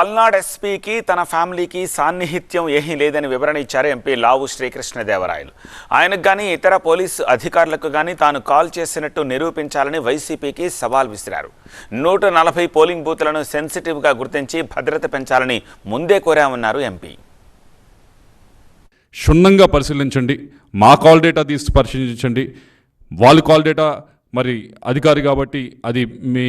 పల్నాడు ఎస్పీకి తన ఫ్యామిలీకి సాన్నిహిత్యం ఏమీ లేదని వివరణ ఇచ్చారు ఎంపీ లావు శ్రీకృష్ణదేవరాయలు. ఆయనకు కానీ ఇతర పోలీసు అధికారులకు కానీ తాను కాల్ చేసినట్టు నిరూపించాలని వైసీపీకి సవాల్ విసిరారు. నూట నలభై పోలింగ్ బూత్లను సెన్సిటివ్గా గుర్తించి భద్రత పెంచాలని ముందే కోరామన్నారు ఎంపీ. క్షుణ్ణంగా పరిశీలించండి. మా కాల్ డేటా తీసి పరిశీలించండి. వాళ్ళు కాల్ డేటా మరి అధికారి కాబట్టి అది మీ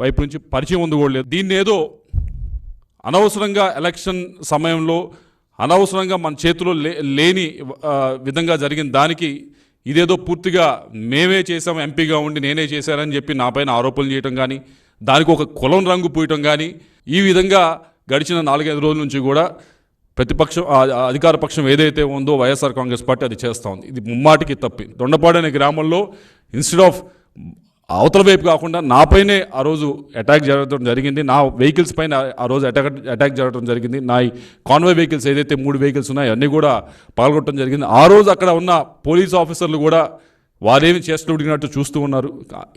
వైపు నుంచి పరిచయం ఉంది కూడా లేదు. దీన్ని ఏదో అనవసరంగా ఎలక్షన్ సమయంలో అనవసరంగా మన చేతిలో లే లేని విధంగా జరిగిన దానికి ఇదేదో పూర్తిగా మేమే చేసాం ఎంపీగా ఉండి నేనే చేశానని చెప్పి నాపైన ఆరోపణలు చేయటం కానీ దానికి ఒక కులం రంగు పూయటం కానీ ఈ విధంగా గడిచిన నాలుగైదు రోజుల నుంచి కూడా ప్రతిపక్షం అధికార పక్షం ఏదైతే ఉందో వైఎస్ఆర్ కాంగ్రెస్ పార్టీ అది చేస్తూ ఉంది. ఇది ముమ్మాటికి తప్పి. దొండపాడు అనే గ్రామంలో ఇన్స్టెడ్ ఆఫ్ అవతల వైపు కాకుండా నాపైనే ఆ రోజు అటాక్ జరగడం జరిగింది. నా వెహికల్స్ పైన ఆ రోజు అటాక్ అటాక్ జరగడం జరిగింది. నా కాన్వే వెహికల్స్ ఏదైతే మూడు వెహికల్స్ ఉన్నాయో అన్నీ కూడా పగలగొట్టడం జరిగింది. ఆ రోజు అక్కడ ఉన్న పోలీస్ ఆఫీసర్లు కూడా వారేమి చేస్తూ ఉడిగినట్టు చూస్తూ ఉన్నారు.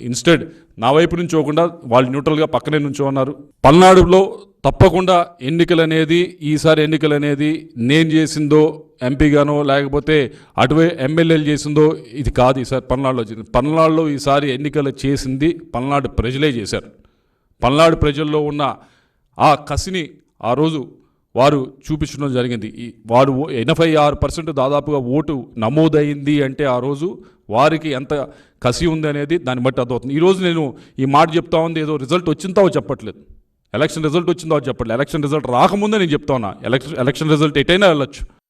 ఇన్స్టెడ్ నా వైపు నుంచి పోకుండా వాళ్ళు న్యూట్రల్గా పక్కనే నుంచో ఉన్నారు. పల్నాడులో తప్పకుండా ఎన్నికలు అనేది ఈసారి ఎన్నికలు అనేది నేను చేసిందో ఎంపీగానో లేకపోతే అటువై ఎమ్మెల్యేలు చేసిందో ఇది కాదు ఈసారి పల్నాడులో చేసింది పల్నాడులో ఈసారి ఎన్నికలు చేసింది పల్నాడు ప్రజలే చేశారు. పల్నాడు ప్రజల్లో ఉన్న ఆ కసిని ఆ రోజు వారు చూపించడం జరిగింది. ఈ వారు ఎనభై ఆరు పర్సెంట్ దాదాపుగా ఓటు నమోదైంది అంటే ఆ రోజు వారికి ఎంత కసి ఉంది అనేది దాన్ని బట్టి అర్థమవుతుంది. ఈరోజు నేను ఈ మాట చెప్తా ఉంది ఏదో రిజల్ట్ వచ్చిందో చెప్పట్లేదు. ఎలక్షన్ రిజల్ట్ వచ్చిందో చెప్పట్లేదు ఎలక్షన్ రిజల్ట్ రాకముందే నేను చెప్తా ఉన్నా. ఎలక్షన్ ఎలక్షన్ రిజల్ట్ ఎటైనా వెళ్ళొచ్చు.